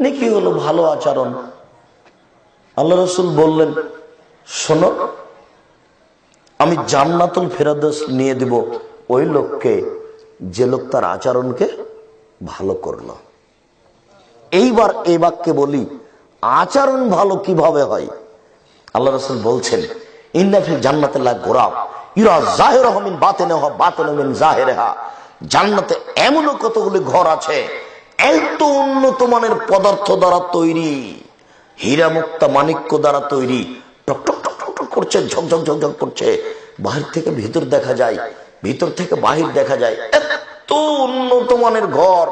নেকি হলো? ভালো আচরণ। আল্লাহ রসুল বললেন, শোনো, আমি জান্নাতুল ফেরাদস নিয়ে দিব। ওই লোককে, যে লোক তার আচরণকে ভালো করল। এইবার এই বাক্যে বলি, আচরণ ভালো কীভাবে হয়? আল্লাহ রসুল বলছেন ইন্নাফিল জান্নাতুল্লাহ গোরাব। ইরা জাহের হমিন বাতেনে হ বাতেন মিন জাহেরেহা জান্নাতে এমনও কতগুলি ঘর আছে এত উন্নত মানের পদার্থ দ্বারা তৈরি হীরা মুক্তা মানিক্য দ্বারা তৈরি, টক টক টক টক করছে ঝকঝক ঝকঝক করছে। বাহির থেকে ভিতর দেখা যায়, ভিতর থেকে বাহির দেখা যায়, এত উন্নত মানের ঘর।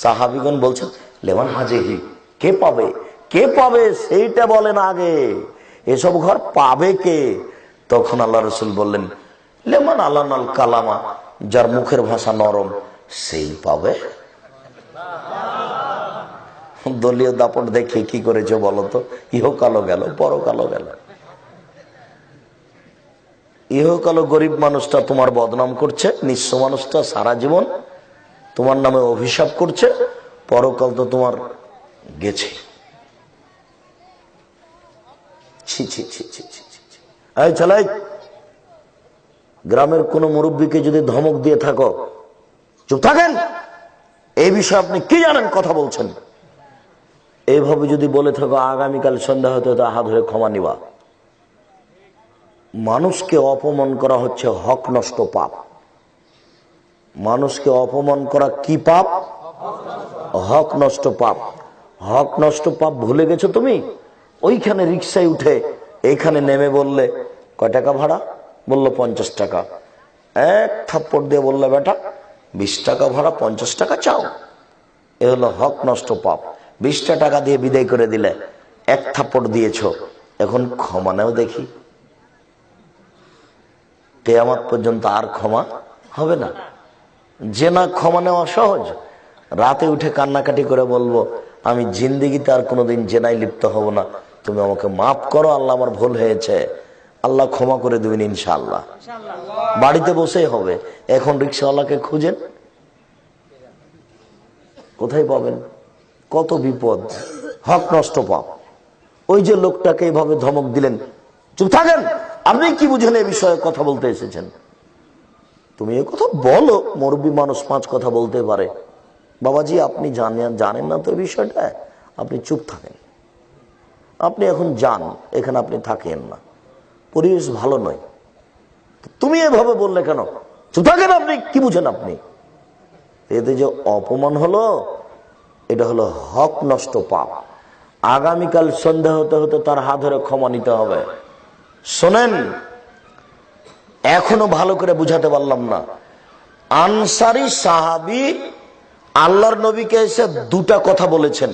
সাহাবিগণ বলছেন লেমান হাজেহি, কে পাবে? কে পাবে? সেইটা বলেন আগে। এসব ঘর পাবে কে? তখন আল্লাহ রসুল বললেন লেমান আল্লাহ কালামা, যার মুখের ভাষা নরম, সেই পাবে দলীয় দাপট দেখে কি করেছে বলতো ইহকালো গেল পরকালো গেল। ইহকালো গরিব মানুষটা তোমার বদনাম করছে, নিঃস্ব মানুষটা সারা জীবন তোমার নামে অভিশাপ করছে, পরকাল তো তোমার গেছে। গ্রামের কোন মুরব্বীকে যদি ধমক দিয়ে থাকো, চুপ থাকেন। এই বিষয়ে আপনি কি জানেন কথা বলছেন? এইভাবে যদি বলে থাকো, আগামীকাল সন্ধ্যা হতে হতে হাত ধরে ক্ষমা নিবা। মানুষকে অপমান করা হচ্ছে হক নষ্ট পাপ। মানুষকে অপমান করা কি পাপ? হক নষ্ট পাপ। হক নষ্ট পাপ ভুলে গেছো তুমি? ওইখানে রিক্সায় উঠে এখানে নেমে বললে, কয় টাকা ভাড়া? বলল, পঞ্চাশ টাকা। এক থাপ্পড় দিয়ে বললে, বেটা বিশ টাকা ভাড়া পঞ্চাশ টাকা চাও। এ হলো হক নষ্ট পাপ। বিশটা টাকা দিয়ে বিদায় করে দিলে এক থাপ্পড় দিয়েছ। এখন ক্ষমা নেও দেখি। কেয়ামত পর্যন্ত আর ক্ষমা হবে না। যে না ক্ষমা নেওয়া সহজ, রাতে উঠে কান্নাকাটি করে বলব, আমি জিন্দিগিতে আর কোনোদিন জেনাই লিপ্ত হব না। তুমি আমাকে মাফ করো, আল্লাহ আমার ভুল হয়েছে। আল্লাহ ক্ষমা করে দেবেন ইনশাআল্লাহ। বাড়িতে বসেই হবে। এখন রিক্সাওয়ালাকে খুঁজেন। কোথায় পাবেন? কত বিপদ। হক নষ্ট পাপ। ওই যে লোকটাকে এইভাবে ধমক দিলেন, চুপ থাকেন! আপনি কি বুঝেন এই বিষয়ে কথা বলতে এসেছেন? তুমি এ কথা বলো, মুরব্বী মানুষ পাঁচ কথা বলতে পারে। বাবাজি, আপনি জানেন জানেন না তো বিষয়টা? আপনি চুপ থাকেন। আপনি এখন যান, এখানে আপনি থাকেন না। পরিবেশ ভালো নয়। তুমি এভাবে বললে কেন? চুপ থাকেন আপনি? কি বুঝেন আপনি? এতে যে অপমান হলো, এটা হলো হক নষ্ট পাপ। আগামীকাল সন্ধ্যা হতে হতে তার হাত ধরে ক্ষমা নিতে হবে। শোনেন, এখনও ভালো করে বুঝাতে পারলাম না। আনসারি সাহাবি আল্লাহর নবীকে এসে দুটা কথা বলেছেন।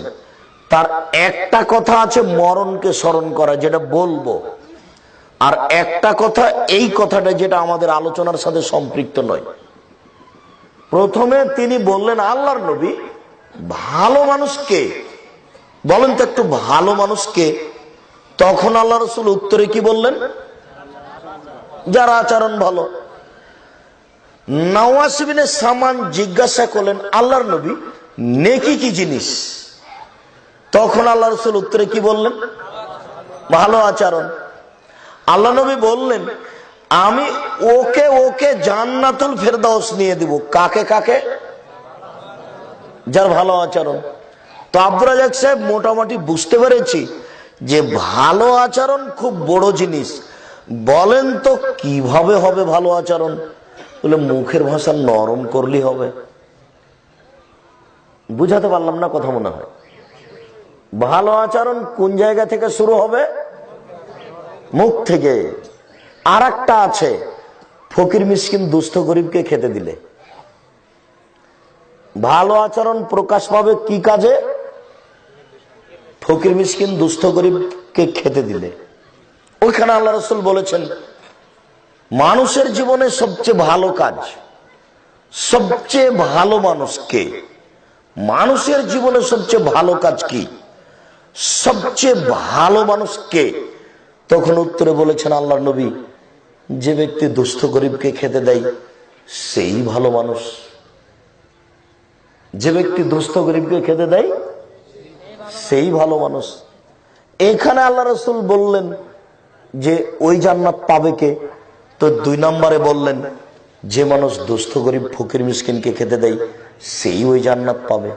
তার একটা কথা আছে মরণকে স্মরণ করা, যেটা বলব। আর একটা কথা, এই কথাটা যেটা আমাদের আলোচনার সাথে সম্পৃক্ত নয়। প্রথমে তিনি বললেন, আল্লাহর নবী ভালো মানুষকে, বলেন তো একটু ভালো মানুষকে, তখন আল্লাহ রসুল উত্তরে কি বললেন? যার আচরণ ভালো। নওয়াসবিনে সামান জিজ্ঞাসা করলেন, আল্লাহর নবী নেকি কি জিনিস? তখন আল্লাহ রসুল উত্তরে কি বললেন? ভালো আচরণ। আল্লাহ নবী বললেন, আমি ওকে ওকে জান্নাতুল ফেরদাউস নিয়ে দিব। কাকে কাকে? যার ভালো আচরণ। তো আব্দুল সাহেব মোটামুটি বুঝতে পেরেছি যে ভালো আচরণ খুব বড় জিনিস। বলেন তো, কীভাবে হবে ভালো আচরণ? বলে, মুখের ভাষা নরম করলেই হবে। বুঝাতে পারলাম না, কথা মনে হয়। ভালো আচরণ কোন জায়গা থেকে শুরু হবে? মুখ থেকে আর একটা আছে। ফকির মিসকিন দুস্থ গরিবকে খেতে দিলে। ভালো আচরণ প্রকাশ পাবে কি কাজে? ফকির মিসকিন দুস্থ গরিবকে খেতে দিলে। ওইখানে আল্লাহ রসুল বলেছেন, মানুষের জীবনে সবচেয়ে ভালো কাজ, সবচেয়ে ভালো মানুষকে, মানুষের জীবনে সবচেয়ে ভালো কাজ কি? সবচেয়ে ভালো মানুষকে তখন উত্তরে বলেছেন আল্লাহ নবী, যে ব্যক্তি দুস্থ গরিবকে খেতে দেয়, সেই ভালো মানুষ। যে ব্যক্তি দুস্থ গরিবকে খেতে দেয়, সেই ভালো মানুষ। এখানে আল্লাহ রসুল বললেন যে, ওই জান্নাত পাবে কে? তো দুই নম্বরে বললেন, যে মানুষ দুস্থ গরিব ফকির মিসকিনকে খেতে দেয়, সেই ওই জান্নাত পাবে।